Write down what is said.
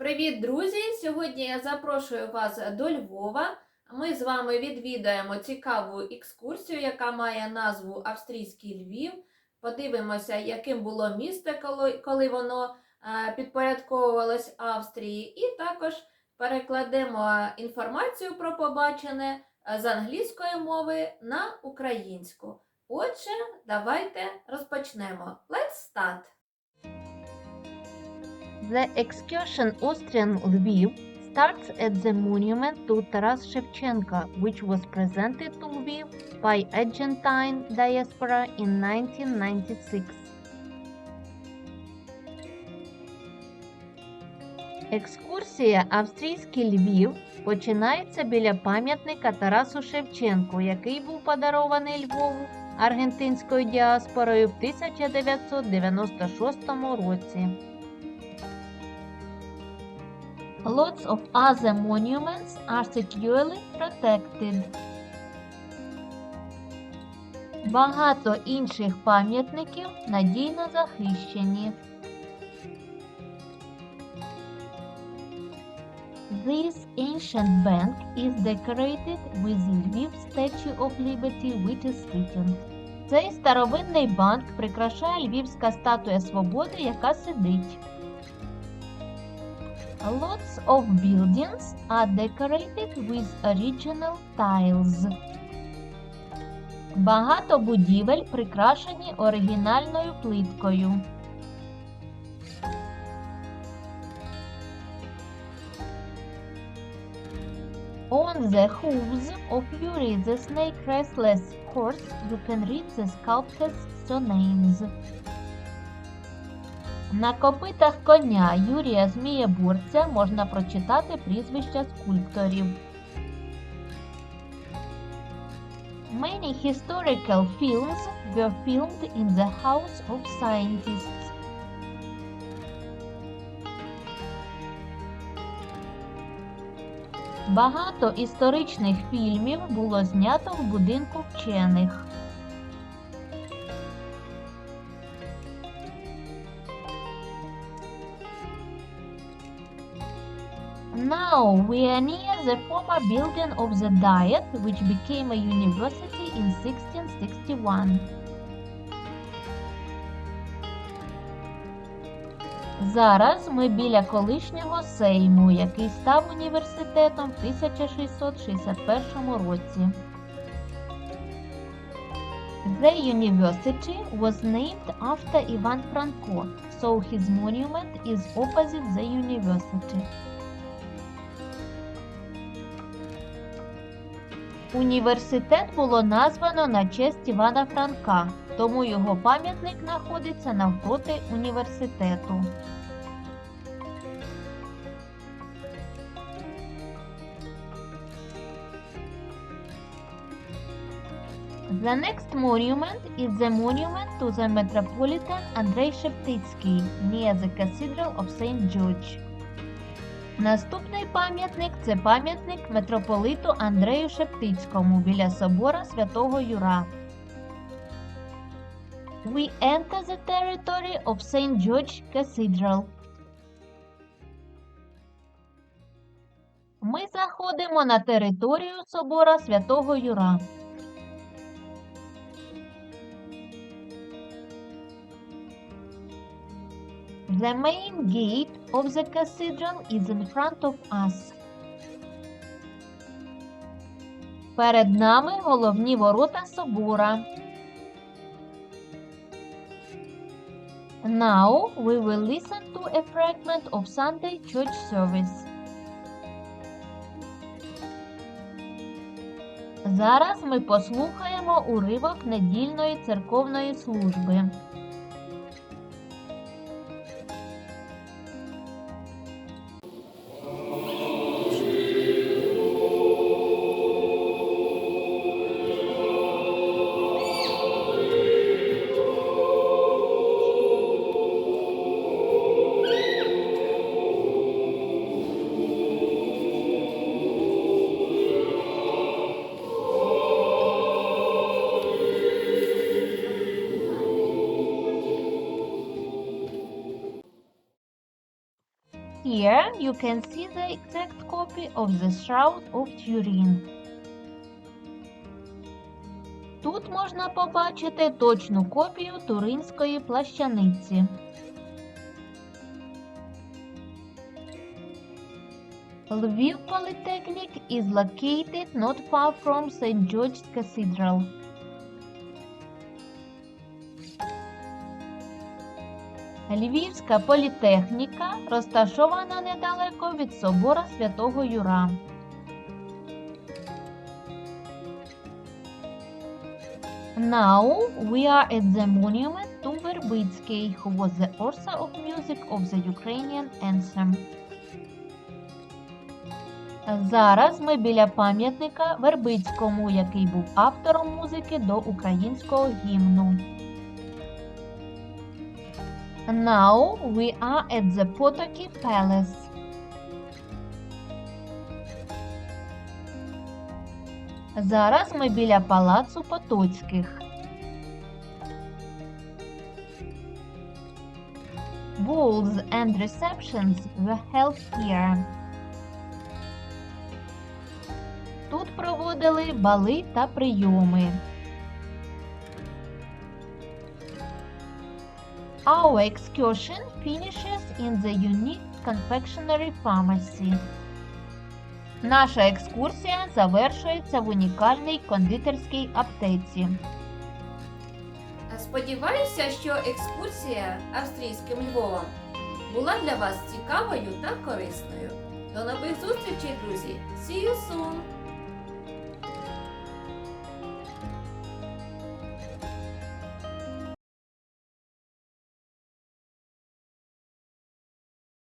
Привіт, друзі! Сьогодні я запрошую вас до Львова. Ми з вами відвідаємо цікаву екскурсію, яка має назву Австрійський Львів. Подивимося, яким було місто, коли, воно е, підпорядковувалось Австрії, і також перекладемо інформацію про побачене е, з англійської мови на українську. Отже, давайте розпочнемо. Let's start! The excursion Austrian Lviv starts at the monument to Taras Shevchenko, which was presented to Lviv by Argentine diaspora in 1996. Екскурсія Австрійський Львів починається біля пам'ятника Тарасу Шевченку, який був подарований Львову аргентинською діаспорою в 1996 році. Lots of other monuments are securely protected. Багато інших пам'ятників надійно захищені. This ancient bank is decorated with Lviv Statue of Liberty which is written. Цей старовинний банк прикрашає львівська статуя свободи, яка сидить. Lots of buildings are decorated with original tiles. Багато будівель прикрашені оригінальною плиткою. On the hooves of Yuri the Snake Restless horse, you can read the sculptor's surnames. На копитах коня Юрія Змієборця можна прочитати прізвища скульпторів. Many historical films were filmed in the House of Scientists. Багато історичних фільмів було знято в будинку вчених. Now we are near the former building of the Diet, which became a university in 1661. Зараз ми біля колишнього Сейму, який став університетом в 1661 році. The university was named after Ivan Franko, so his monument is opposite the university. Університет було названо на честь Івана Франка, тому його пам'ятник знаходиться навпроти університету. The next monument is the monument to the Metropolitan Andrei Sheptytsky near the Cathedral of St. George. Наступний пам'ятник це пам'ятник митрополиту Андрею Шептицькому біля собора Святого Юра. We enter the territory of St. George Cathedral. Ми заходимо на територію собора Святого Юра. The main gate of the cathedral is in front of us. Перед нами головні ворота собора. Now we will listen to a fragment of Sunday church service. Зараз ми послухаємо уривок недільної церковної служби. Here you can see the exact copy of the Shroud of Turin. Тут можна побачити точну копію туринської плащаниці. Lviv Polytechnic is located not far from St. George's Cathedral. Львівська політехніка розташована недалеко від собора Святого Юра. Now we are at the monument to Verbitsky, who was the author of music of the Ukrainian anthem. Зараз ми біля пам'ятника Вербицькому, який був автором музики до українського гімну. Now we are at the Potoki Palace. Зараз ми біля палацу Потоцьких. Balls and receptions were held here. Тут проводили бали та прийоми. Our excursion finishes in the unique confectionery pharmacy. Наша екскурсія завершується в унікальній кондитерській аптеці. Сподіваюся, що екскурсія австрійським Львовом була для вас цікавою та корисною. До нових зустрічей, друзі! See you soon!